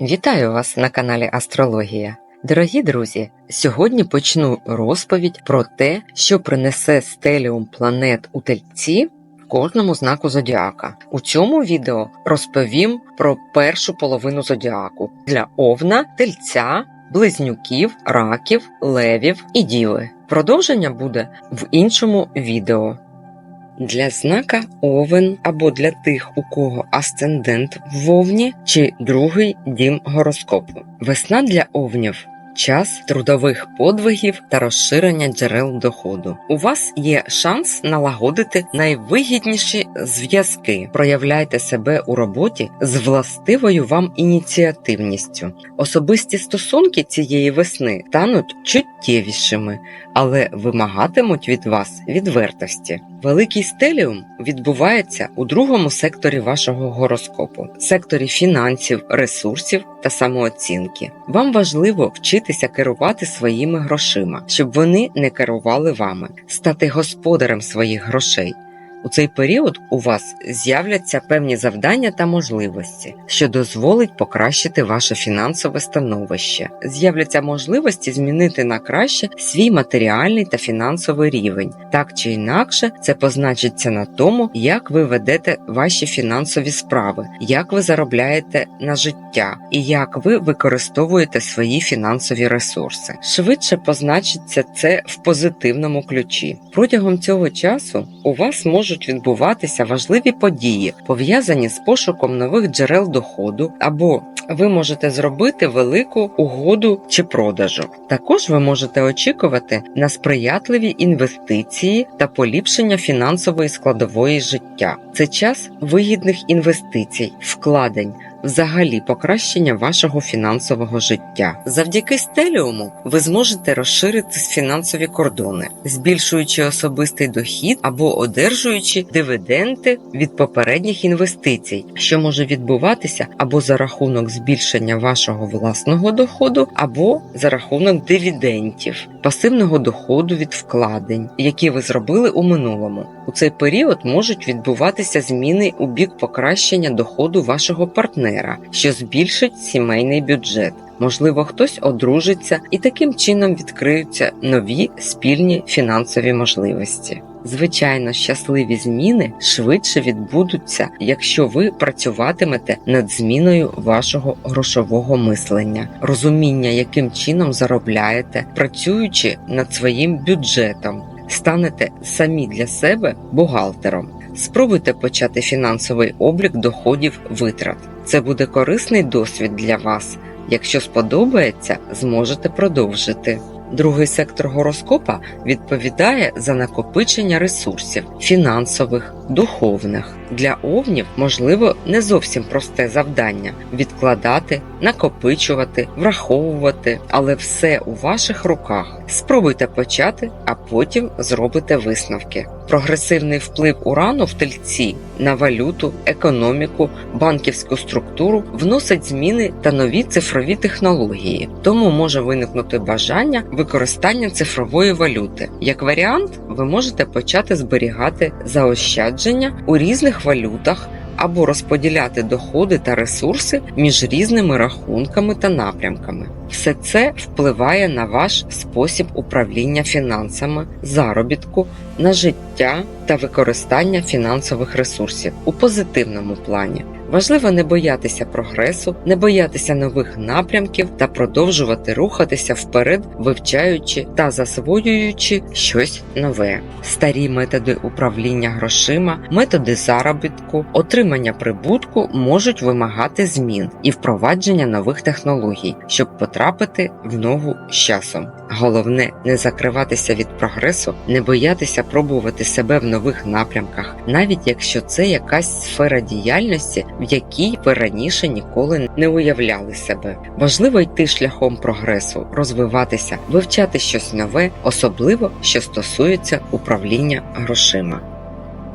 Вітаю вас на каналі Астрологія. Дорогі друзі, сьогодні почну розповідь про те, що принесе стеліум планет у тельці кожному знаку зодіака. У цьому відео розповім про першу половину зодіаку для овна, тельця, близнюків, раків, левів і діви. Продовження буде в іншому відео. Для знака Овен або для тих, у кого асцендент в вовні чи другий дім гороскопу. Весна для овнів. Час трудових подвигів та розширення джерел доходу. У вас є шанс налагодити найвигідніші зв'язки. Проявляйте себе у роботі з властивою вам ініціативністю. Особисті стосунки цієї весни стануть чуттєвішими, але вимагатимуть від вас відвертості. Великий стеліум відбувається у другому секторі вашого гороскопу секторі фінансів, ресурсів та самооцінки. Вам важливо вчитися керувати своїми грошима, щоб вони не керували вами, стати господарем своїх грошей. У цей період у вас з'являться певні завдання та можливості, що дозволить покращити ваше фінансове становище. З'являться можливості змінити на краще свій матеріальний та фінансовий рівень. Так чи інакше, це позначиться на тому, як ви ведете ваші фінансові справи, як ви заробляєте на життя і як ви використовуєте свої фінансові ресурси. Швидше позначиться це в позитивному ключі. Протягом цього часу у вас може можуть відбуватися важливі події, пов'язані з пошуком нових джерел доходу, або ви можете зробити велику угоду чи продажу. Також ви можете очікувати на сприятливі інвестиції та поліпшення фінансової складової життя. Це час вигідних інвестицій, вкладень. Взагалі покращення вашого фінансового життя. Завдяки стеліуму ви зможете розширити фінансові кордони, збільшуючи особистий дохід або одержуючи дивіденди від попередніх інвестицій, що може відбуватися або за рахунок збільшення вашого власного доходу, або за рахунок дивідендів, пасивного доходу від вкладень, які ви зробили у минулому. У цей період можуть відбуватися зміни у бік покращення доходу вашого партнера, що збільшить сімейний бюджет. Можливо, хтось одружиться і таким чином відкриються нові спільні фінансові можливості. Звичайно, щасливі зміни швидше відбудуться, якщо ви працюватимете над зміною вашого грошового мислення, розуміння, яким чином заробляєте, працюючи над своїм бюджетом, станете самі для себе бухгалтером. Спробуйте почати фінансовий облік доходів витрат. Це буде корисний досвід для вас. Якщо сподобається, зможете продовжити. Другий сектор гороскопа відповідає за накопичення ресурсів фінансових, духовних. Для овнів можливо не зовсім просте завдання відкладати, накопичувати, враховувати, але все у ваших руках. Спробуйте почати, а потім зробите висновки. Прогресивний вплив урану в тельці на валюту, економіку, банківську структуру вносить зміни та нові цифрові технології, тому може виникнути бажання використання цифрової валюти. Як варіант, ви можете почати зберігати заощадження у різних валютах. Або розподіляти доходи та ресурси між різними рахунками та напрямками. Все це впливає на ваш спосіб управління фінансами, заробітку, на життя та використання фінансових ресурсів у позитивному плані. Важливо не боятися прогресу, не боятися нових напрямків та продовжувати рухатися вперед, вивчаючи та засвоюючи щось нове. Старі методи управління грошима, методи заробітку, отримання прибутку можуть вимагати змін і впровадження нових технологій, щоб потрапити в ногу з часом. Головне не закриватися від прогресу, не боятися пробувати себе в нових напрямках, навіть якщо це якась сфера діяльності, в якій ви раніше ніколи не уявляли себе. Важливо йти шляхом прогресу, розвиватися, вивчати щось нове, особливо що стосується управління грошима.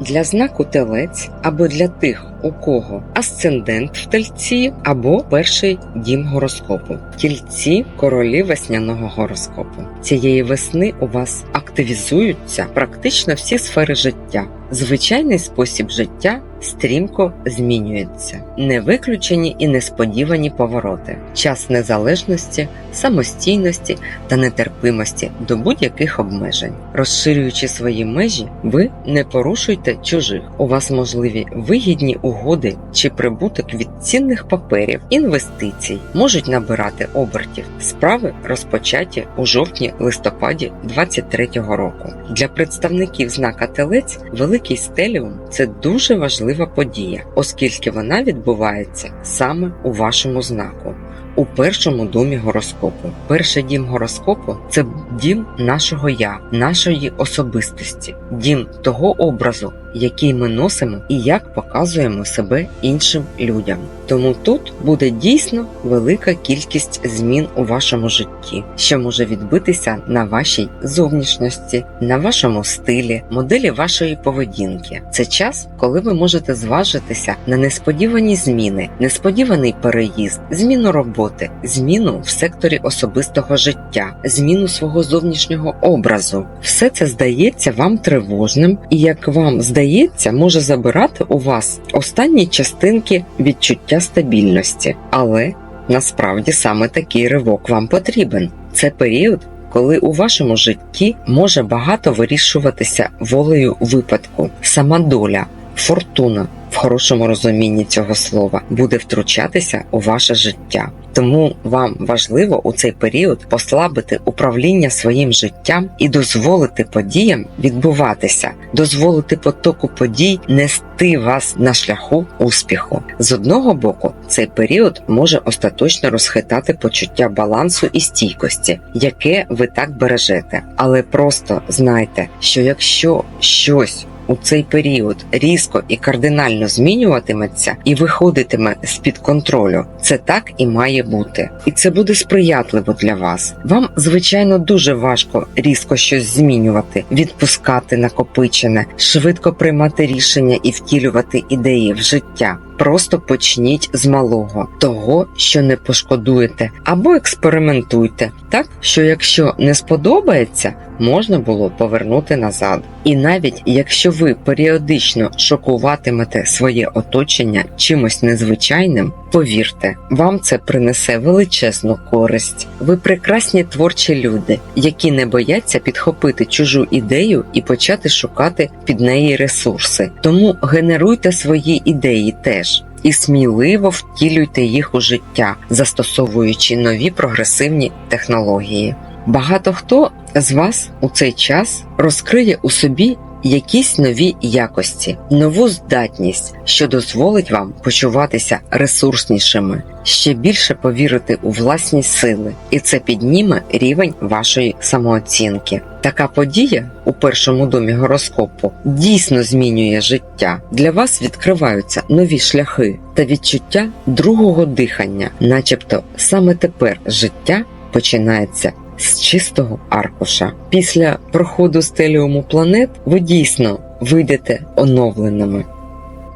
Для знаку телець або для тих, у кого асцендент в тельці або перший дім гороскопу. Тільці королі весняного гороскопу. Цієї весни у вас активізуються практично всі сфери життя. Звичайний спосіб життя стрімко змінюється. Не виключені і несподівані повороти, час незалежності, самостійності та нетерпимості до будь-яких обмежень. Розширюючи свої межі, ви не порушуйте чужих. У вас можливі вигідні угоди чи прибуток від цінних паперів, інвестицій можуть набирати обертів. Справи розпочаті у жовтні-листопаді 2023 року. Для представників знака Телець великий стеліум це дуже важлива подія, оскільки вона відбувається саме у вашому знаку. У першому домі гороскопу. Перший дім гороскопу це дім нашого я, нашої особистості, дім того образу, який ми носимо і як показуємо себе іншим людям. Тому тут буде дійсно велика кількість змін у вашому житті, що може відбитися на вашій зовнішності, на вашому стилі, моделі вашої поведінки. Це час, коли ви можете зважитися на несподівані зміни, несподіваний переїзд, зміну роботи, зміну в секторі особистого життя, зміну свого зовнішнього образу. Все це здається вам тривожним, і як вам здається, може забирати у вас останні частинки відчуття стабільності, але насправді саме такий ривок вам потрібен. Це період. Коли у вашому житті може багато вирішуватися волею випадку, сама доля, фортуна в хорошому розумінні цього слова буде втручатися у ваше життя. Тому вам важливо у цей період послабити управління своїм життям і дозволити подіям відбуватися, дозволити потоку подій нести вас на шляху успіху. З одного боку, цей період може остаточно розхитати почуття балансу і стійкості, яке ви так бережете. Але просто знайте, що якщо щось у цей період різко і кардинально змінюватиметься і виходитиме з-під контролю. Це так і має бути. І це буде сприятливо для вас. Вам, звичайно, дуже важко різко щось змінювати, відпускати накопичене, швидко приймати рішення і втілювати ідеї в життя. Просто почніть з малого, того, що не пошкодуєте, або експериментуйте, так що якщо не сподобається, можна було повернути назад. І навіть якщо ви періодично шокуватимете своє оточення чимось незвичайним, повірте, вам це принесе величезну користь. Ви прекрасні творчі люди, які не бояться підхопити чужу ідею і почати шукати під неї ресурси. Тому генеруйте свої ідеї теж. І сміливо втілюйте їх у життя, застосовуючи нові прогресивні технології. Багато хто з вас у цей час розкриє у собі якісь нові якості, нову здатність, що дозволить вам почуватися ресурснішими, ще більше повірити у власні сили, і це підніме рівень вашої самооцінки. Така подія у першому домі гороскопу дійсно змінює життя. Для вас відкриваються нові шляхи та відчуття другого дихання, начебто саме тепер життя починається з чистого аркуша. Після проходу стеліуму планет ви дійсно вийдете оновленими.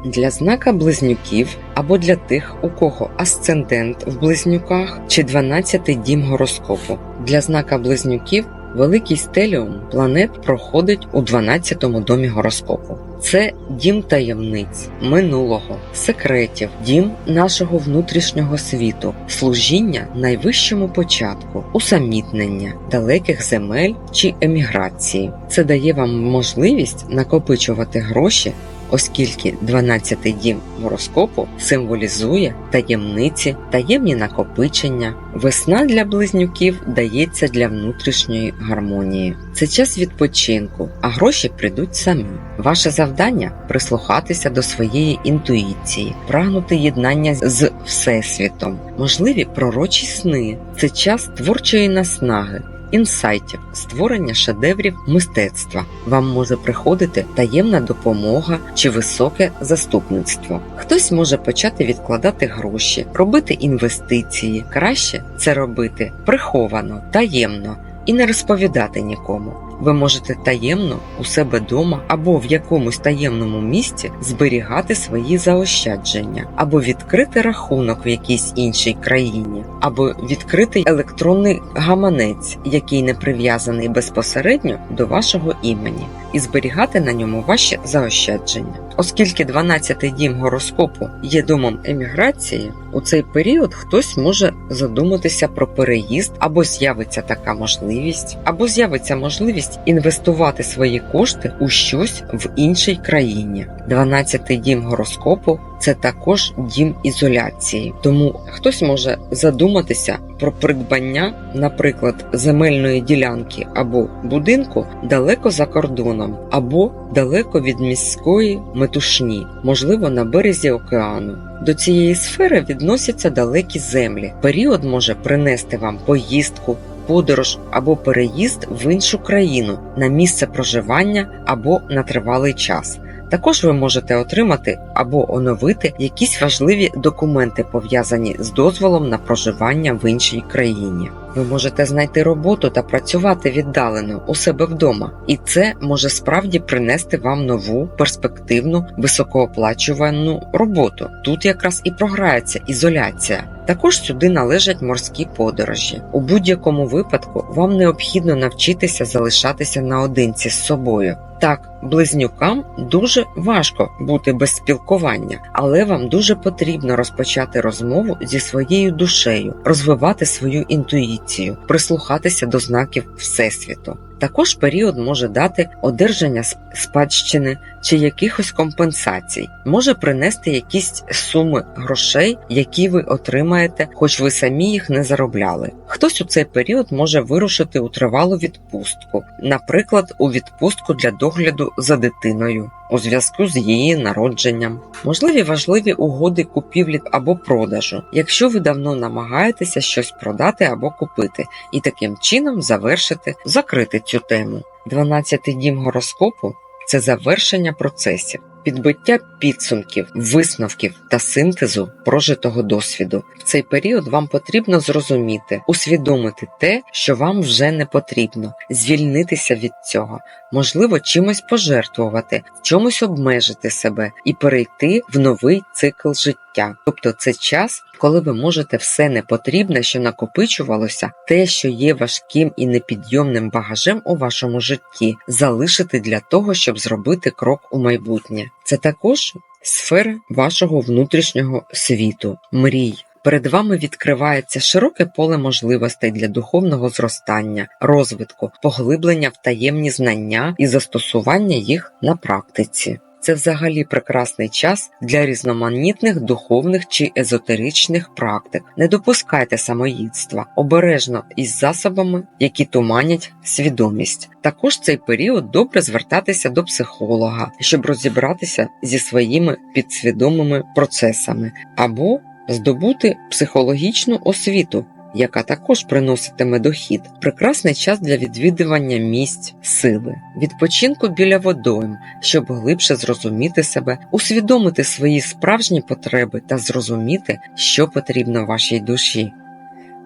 Для знака близнюків або для тих, у кого асцендент в близнюках чи 12-й дім гороскопу. Для знака близнюків великий стеліум планет проходить у 12-му домі гороскопу. Це дім таємниць, минулого, секретів, дім нашого внутрішнього світу, служіння найвищому початку, усамітнення, далеких земель чи еміграції. Це дає вам можливість накопичувати гроші. Оскільки 12-й дім гороскопу символізує таємниці, таємні накопичення, весна для близнюків дається для внутрішньої гармонії. Це час відпочинку, а гроші прийдуть самі. Ваше завдання прислухатися до своєї інтуїції, прагнути єднання з Всесвітом, можливі пророчі сни. Це час творчої наснаги. Інсайтів, створення шедеврів мистецтва вам може приходити таємна допомога чи високе заступництво. Хтось може почати відкладати гроші, робити інвестиції. Краще це робити приховано, таємно і не розповідати нікому. Ви можете таємно у себе дома або в якомусь таємному місці зберігати свої заощадження, або відкрити рахунок в якійсь іншій країні, або відкрити електронний гаманець, який не прив'язаний безпосередньо до вашого імені. І зберігати на ньому ваші заощадження. Оскільки 12-й дім гороскопу є домом еміграції, у цей період хтось може задуматися про переїзд, або з'явиться така можливість, або з'явиться можливість інвестувати свої кошти у щось в іншій країні. 12-й дім гороскопу це також дім ізоляції, тому хтось може задуматися про придбання, наприклад, земельної ділянки або будинку далеко за кордоном, або далеко від міської метушні, можливо, на березі океану. До цієї сфери відносяться далекі землі. Період може принести вам поїздку, подорож або переїзд в іншу країну на місце проживання або на тривалий час. Також ви можете отримати або оновити якісь важливі документи, пов'язані з дозволом на проживання в іншій країні. Ви можете знайти роботу та працювати віддалено у себе вдома, і це може справді принести вам нову перспективну високооплачувану роботу. Тут якраз і програється ізоляція. Також сюди належать морські подорожі. У будь-якому випадку вам необхідно навчитися залишатися наодинці з собою. Так, близнюкам дуже важко бути без спілкування, але вам дуже потрібно розпочати розмову зі своєю душею, розвивати свою інтуїцію, прислухатися до знаків Всесвіту. Також період може дати одержання спадщини чи якихось компенсацій, може принести якісь суми грошей, які ви отримаєте, хоч ви самі їх не заробляли. Хтось у цей період може вирушити у тривалу відпустку, наприклад, у відпустку для догляду за дитиною. У зв'язку з її народженням, можливі важливі угоди купівлі або продажу, якщо ви давно намагаєтеся щось продати або купити, і таким чином завершити, закрити цю тему. 12-й дім гороскопу це завершення процесів, підбиття підсумків, висновків та синтезу прожитого досвіду. В цей період вам потрібно зрозуміти, усвідомити те, що вам вже не потрібно, звільнитися від цього, можливо, чимось пожертвувати, чомусь обмежити себе і перейти в новий цикл життя. Тобто це час, коли ви можете все непотрібне, що накопичувалося, те, що є важким і непідйомним багажем у вашому житті, залишити для того, щоб зробити крок у майбутнє. Це також сфера вашого внутрішнього світу, мрій. Перед вами відкривається широке поле можливостей для духовного зростання, розвитку, поглиблення в таємні знання і застосування їх на практиці. Це взагалі прекрасний час для різноманітних духовних чи езотеричних практик. Не допускайте самоїдства, обережно із засобами, які туманять свідомість. Також цей період добре звертатися до психолога, щоб розібратися зі своїми підсвідомими процесами або здобути психологічну освіту, яка також приноситиме дохід. Прекрасний час для відвідування місць сили, відпочинку біля водойм, щоб глибше зрозуміти себе, усвідомити свої справжні потреби та зрозуміти, що потрібно вашій душі.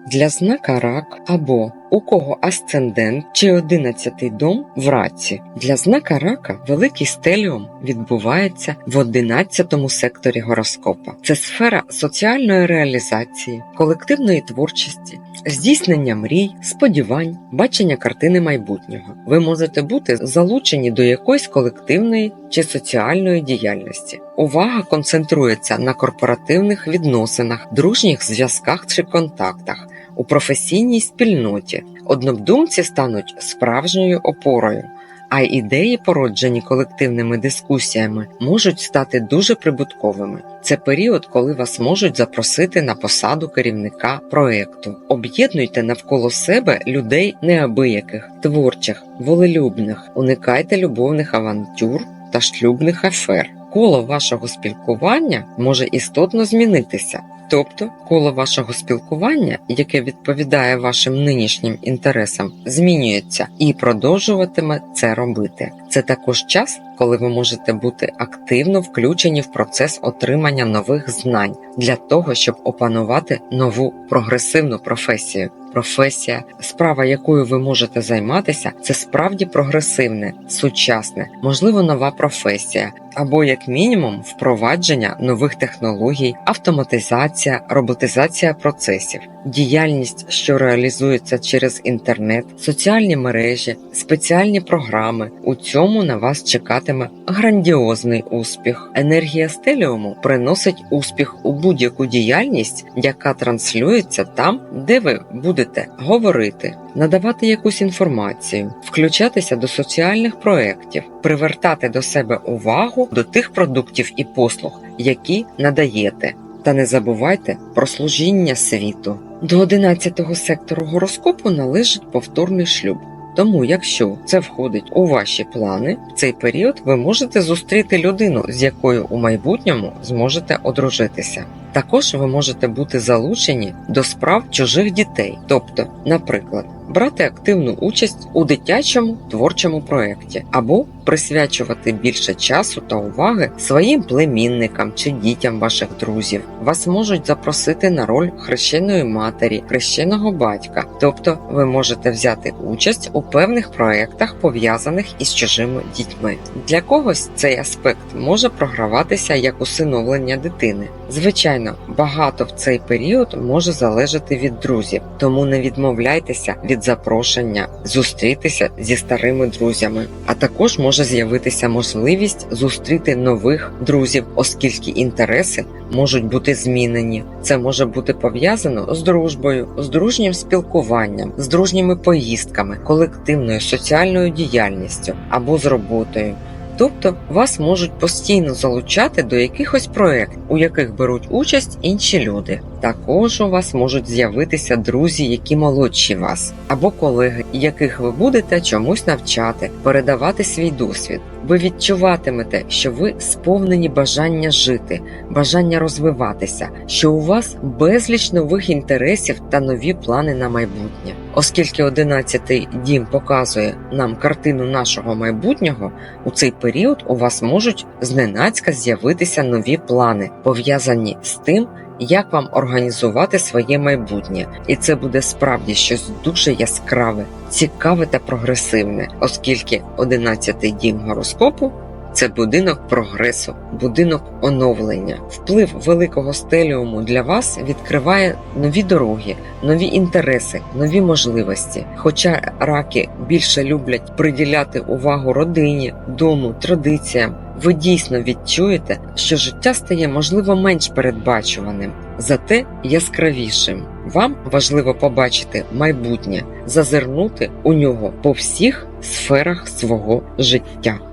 Для знака рак або у кого асцендент чи одинадцятий дом в раці. Для знака рака великий стеліум відбувається в одинадцятому секторі гороскопа. Це сфера соціальної реалізації, колективної творчості, здійснення мрій, сподівань, бачення картини майбутнього. Ви можете бути залучені до якоїсь колективної чи соціальної діяльності. Увага концентрується на корпоративних відносинах, дружніх зв'язках чи контактах у професійній спільноті. Однодумці стануть справжньою опорою, а ідеї, породжені колективними дискусіями, можуть стати дуже прибутковими. Це період, коли вас можуть запросити на посаду керівника проекту. Об'єднуйте навколо себе людей неабияких, творчих, волелюбних, уникайте любовних авантюр та шлюбних афер. Коло вашого спілкування може істотно змінитися. Тобто коло вашого спілкування, яке відповідає вашим нинішнім інтересам, змінюється і продовжуватиме це робити. Це також час, коли ви можете бути активно включені в процес отримання нових знань для того, щоб опанувати нову прогресивну професію. Професія, справа якою ви можете займатися, це справді прогресивне, сучасне, можливо, нова професія, або як мінімум впровадження нових технологій, автоматизація, роботизація процесів. Діяльність, що реалізується через інтернет, соціальні мережі, спеціальні програми. У цьому на вас чекатиме грандіозний успіх. Енергія стеліуму приносить успіх у будь-яку діяльність, яка транслюється там, де ви будете говорити, надавати якусь інформацію, включатися до соціальних проєктів, привертати до себе увагу до тих продуктів і послуг, які надаєте. Та не забувайте про служіння світу. До 11-го сектору гороскопу належить повторний шлюб. Тому, якщо це входить у ваші плани, в цей період ви можете зустріти людину, з якою у майбутньому зможете одружитися. Також ви можете бути залучені до справ чужих дітей, тобто, наприклад, брати активну участь у дитячому творчому проєкті або присвячувати більше часу та уваги своїм племінникам чи дітям ваших друзів. Вас можуть запросити на роль хрещеної матері, хрещеного батька, тобто ви можете взяти участь у певних проєктах, пов'язаних із чужими дітьми. Для когось цей аспект може програватися як усиновлення дитини. Звичайно, багато в цей період може залежати від друзів, тому не відмовляйтеся від запрошення зустрітися зі старими друзями, а також може з'явитися можливість зустріти нових друзів, оскільки інтереси можуть бути змінені. Це може бути пов'язано з дружбою, з дружнім спілкуванням, з дружніми поїздками, колективною соціальною діяльністю або з роботою. Тобто вас можуть постійно залучати до якихось проєктів, у яких беруть участь інші люди. Також у вас можуть з'явитися друзі, які молодші вас, або колеги, яких ви будете чомусь навчати, передавати свій досвід. Ви відчуватимете, що ви сповнені бажання жити, бажання розвиватися, що у вас безліч нових інтересів та нові плани на майбутнє. Оскільки 11-й дім показує нам картину нашого майбутнього, у цей період у вас можуть зненацька з'явитися нові плани, пов'язані з тим, як вам організувати своє майбутнє, і це буде справді щось дуже яскраве, цікаве та прогресивне, оскільки 11-й дім гороскопу це будинок прогресу, будинок оновлення. Вплив великого стеліуму для вас відкриває нові дороги, нові інтереси, нові можливості. Хоча раки більше люблять приділяти увагу родині, дому, традиціям, ви дійсно відчуєте, що життя стає можливо менш передбачуваним, зате яскравішим. Вам важливо побачити майбутнє, зазирнути у нього по всіх сферах свого життя.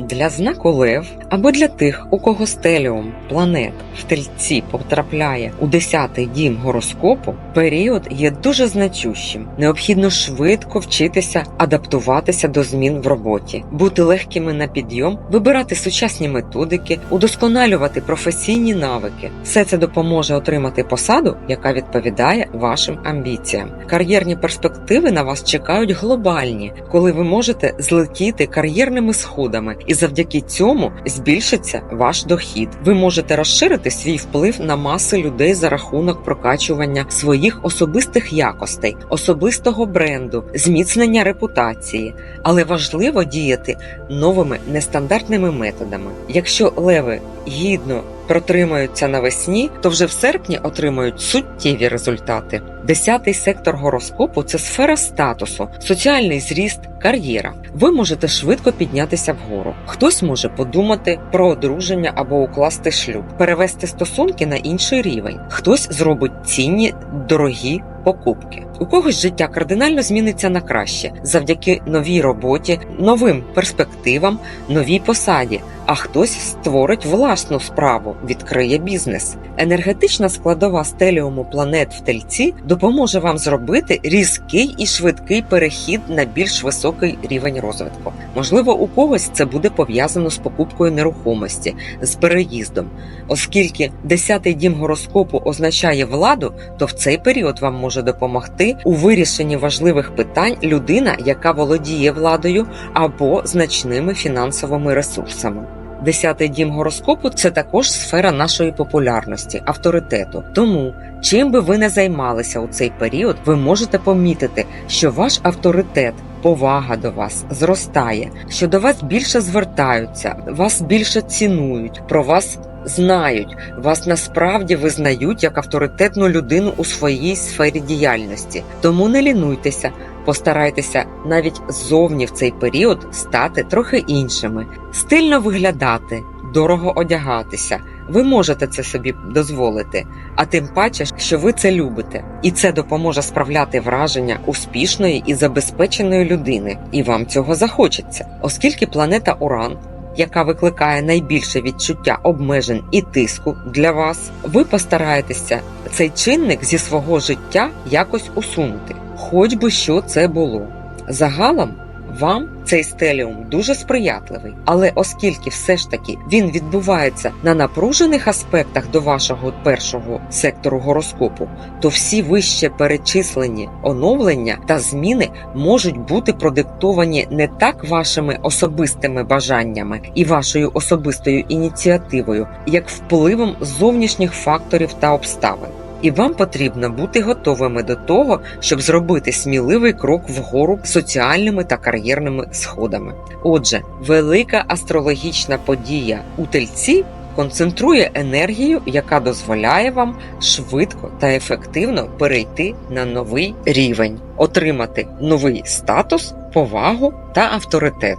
Для знаку Лев або для тих, у кого стеліум планет в тельці потрапляє у 10-й дім гороскопу, період є дуже значущим. Необхідно швидко вчитися адаптуватися до змін в роботі, бути легкими на підйом, вибирати сучасні методики, удосконалювати професійні навики. Все це допоможе отримати посаду, яка відповідає вашим амбіціям. Кар'єрні перспективи на вас чекають глобальні, коли ви можете злетіти кар'єрними сходами і завдяки цьому збільшиться ваш дохід. Ви можете розширити свій вплив на маси людей за рахунок прокачування своїх особистих якостей, особистого бренду, зміцнення репутації, але важливо діяти новими нестандартними методами. Якщо леви гідно протримаються навесні, то вже в серпні отримають суттєві результати. Десятий сектор гороскопу це сфера статусу, соціальний зріст, кар'єра. Ви можете швидко піднятися вгору. Хтось може подумати про одруження або укласти шлюб, перевести стосунки на інший рівень. Хтось зробить цінні, дорогі покупки. У когось життя кардинально зміниться на краще завдяки новій роботі, новим перспективам, новій посаді. А хтось створить власну справу, відкриє бізнес. Енергетична складова стеліуму планет в тельці допоможе вам зробити різкий і швидкий перехід на більш високий рівень розвитку. Можливо, у когось це буде пов'язано з покупкою нерухомості, з переїздом. Оскільки 10-й дім гороскопу означає владу, то в цей період вам може допомогти у вирішенні важливих питань людина, яка володіє владою або значними фінансовими ресурсами. Десятий дім гороскопу це також сфера нашої популярності, авторитету. Тому, чим би ви не займалися у цей період, ви можете помітити, що ваш авторитет. Повага до вас зростає, що до вас більше звертаються, вас більше цінують, про вас знають, вас насправді визнають як авторитетну людину у своїй сфері діяльності. Тому не лінуйтеся, постарайтеся навіть зовні в цей період стати трохи іншими, стильно виглядати, дорого одягатися. Ви можете це собі дозволити, а тим паче, що ви це любите, і це допоможе справляти враження успішної і забезпеченої людини, і вам цього захочеться, оскільки планета Уран. Яка викликає найбільше відчуття обмежень і тиску для вас, ви постараєтеся цей чинник зі свого життя якось усунути, хоч би що це було. Загалом вам цей стеліум дуже сприятливий, але оскільки все ж таки він відбувається на напружених аспектах до вашого першого сектору гороскопу, то всі вище перечислені оновлення та зміни можуть бути продиктовані не так вашими особистими бажаннями і вашою особистою ініціативою, як впливом зовнішніх факторів та обставин. І вам потрібно бути готовими до того, щоб зробити сміливий крок вгору соціальними та кар'єрними сходами. Отже, велика астрологічна подія у тельці концентрує енергію, яка дозволяє вам швидко та ефективно перейти на новий рівень, отримати новий статус, повагу та авторитет.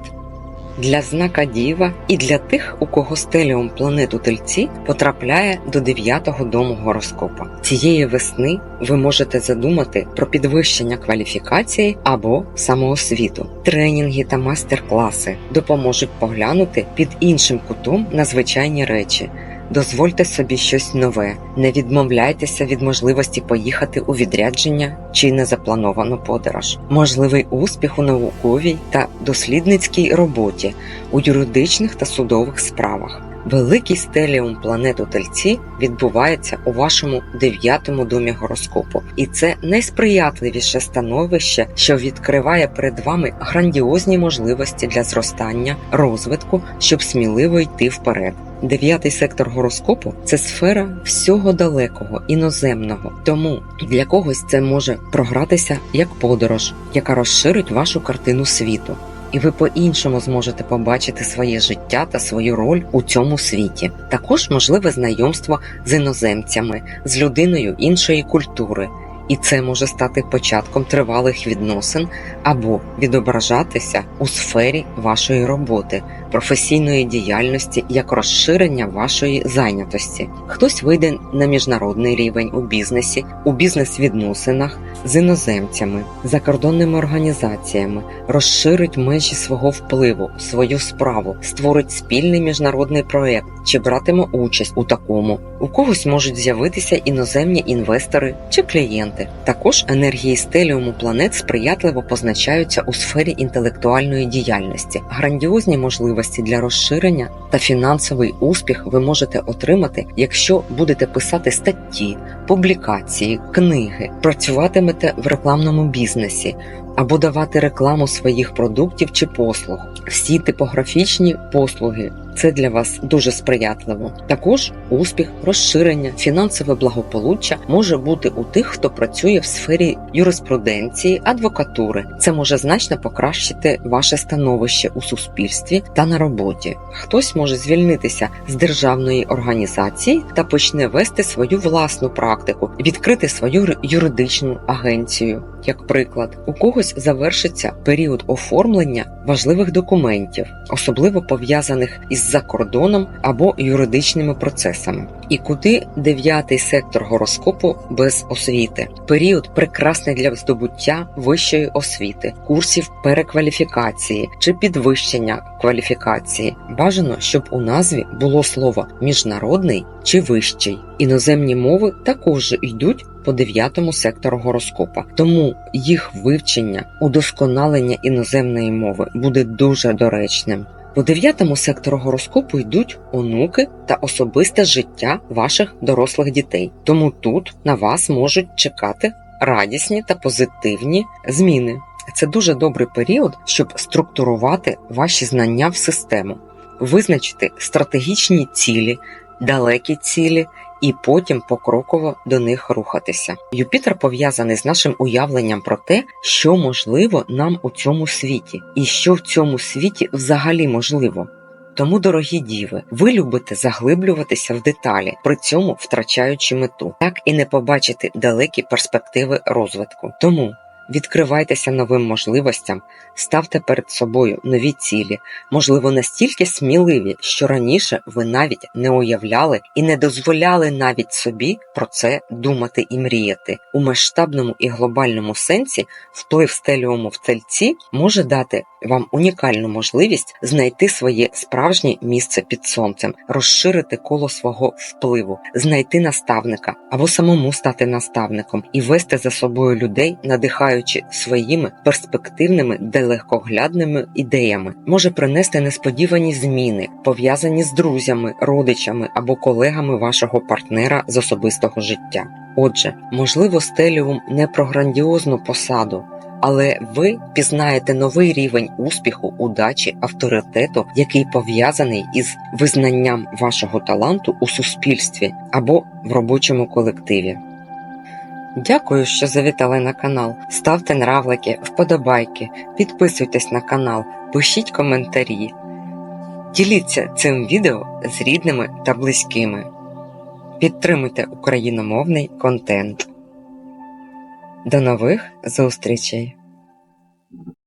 Для знака Діва і для тих, у кого стеліум планету Тельці потрапляє до 9-го дому гороскопа. Цієї весни ви можете задумати про підвищення кваліфікації або самоосвіту. Тренінги та майстер-класи допоможуть поглянути під іншим кутом на звичайні речі. Дозвольте собі щось нове, не відмовляйтеся від можливості поїхати у відрядження чи незаплановану подорож. Можливий успіх у науковій та дослідницькій роботі, у юридичних та судових справах. Великий стеліум планету Тельці відбувається у вашому дев'ятому домі гороскопу, і це найсприятливіше становище, що відкриває перед вами грандіозні можливості для зростання, розвитку, щоб сміливо йти вперед. Дев'ятий сектор гороскопу це сфера всього далекого, іноземного. Тому для когось це може програтися як подорож, яка розширить вашу картину світу. І ви по-іншому зможете побачити своє життя та свою роль у цьому світі. Також можливе знайомство з іноземцями, з людиною іншої культури, і це може стати початком тривалих відносин або відображатися у сфері вашої роботи, професійної діяльності як розширення вашої зайнятості. Хтось вийде на міжнародний рівень у бізнесі, у бізнес-відносинах з іноземцями, закордонними організаціями, розширить межі свого впливу, свою справу, створить спільний міжнародний проект чи братиме участь у такому. У когось можуть з'явитися іноземні інвестори чи клієнти. Також енергії стеліуму планет сприятливо позначаються у сфері інтелектуальної діяльності. Грандіозні можливості для розширення та фінансовий успіх ви можете отримати, якщо будете писати статті, публікації, книги, працюватимете в рекламному бізнесі або давати рекламу своїх продуктів чи послуг. Всі типографічні послуги це для вас дуже сприятливо. Також успіх, розширення, фінансове благополуччя може бути у тих, хто працює в сфері юриспруденції, адвокатури. Це може значно покращити ваше становище у суспільстві та на роботі. Хтось може звільнитися з державної організації та почне вести свою власну практику, відкрити свою юридичну агенцію. Як приклад, у когось завершиться період оформлення важливих документів, особливо пов'язаних із закордоном або юридичними процесами. І куди дев'ятий сектор гороскопу без освіти? Період прекрасний для здобуття вищої освіти, курсів перекваліфікації чи підвищення кваліфікації. Бажано, щоб у назві було слово міжнародний чи вищий. Іноземні мови також йдуть по дев'ятому сектору гороскопа, тому їх вивчення, удосконалення іноземної мови буде дуже доречним. По дев'ятому сектору гороскопу йдуть онуки та особисте життя ваших дорослих дітей. Тому тут на вас можуть чекати радісні та позитивні зміни. Це дуже добрий період, щоб структурувати ваші знання в систему, визначити стратегічні цілі, далекі цілі. І потім покроково до них рухатися. Юпітер пов'язаний з нашим уявленням про те, що можливо нам у цьому світі, і що в цьому світі взагалі можливо. Тому, дорогі діви, ви любите заглиблюватися в деталі, при цьому втрачаючи мету, так і не побачити далекі перспективи розвитку. Тому відкривайтеся новим можливостям, ставте перед собою нові цілі, можливо, настільки сміливі, що раніше ви навіть не уявляли і не дозволяли навіть собі про це думати і мріяти. У масштабному і глобальному сенсі вплив стеліуму в тельці може дати вам унікальну можливість знайти своє справжнє місце під сонцем, розширити коло свого впливу, знайти наставника або самому стати наставником і вести за собою людей, надихаючи своїми перспективними далекоглядними ідеями, може принести несподівані зміни, пов'язані з друзями, родичами або колегами вашого партнера з особистого життя. Отже, можливо, стеліум не про грандіозну посаду, але ви пізнаєте новий рівень успіху, удачі, авторитету, який пов'язаний із визнанням вашого таланту у суспільстві або в робочому колективі. Дякую, що завітали на канал. Ставте нравлики, вподобайки, підписуйтесь на канал, пишіть коментарі. Діліться цим відео з рідними та близькими. Підтримуйте україномовний контент. До нових зустрічей!